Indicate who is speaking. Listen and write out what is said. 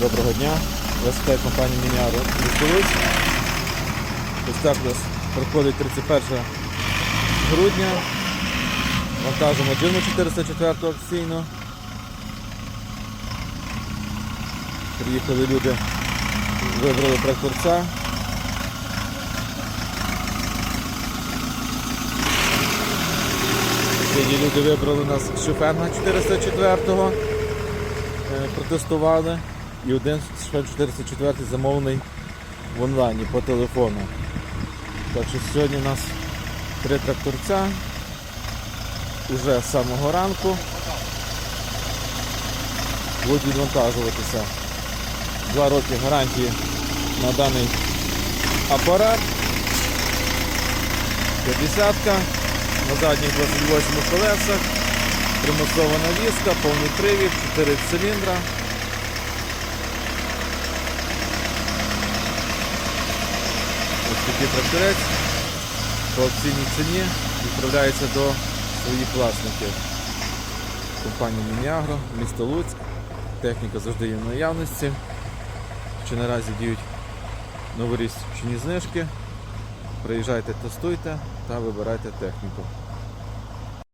Speaker 1: Доброго дня. Вас вітає компанія Міняру Луцьк. Ось так у нас проходить 31 грудня. Вантажимо джину 404 акційну. Приїхали люди, вибрали тракторця. Сьогодні люди вибрали у нас Шифенга 404-го, е, протестували. І один Шифен 404 замовлений в онлайні по телефону. Так що сьогодні у нас три тракторця. Уже з самого ранку будуть відвантажуватися. Два роки гарантії на даний апарат. 50-ка на задніх 28 колесах, примусова навіска, повний привід, 4 циліндра. Такий тракторець по акційній ціні відправляється до своїх власників. Компанія Мініагро, місто Луцьк. Техніка завжди є в наявності. Чи наразі діють новорічні знижки. Приїжджайте, тестуйте та вибирайте техніку.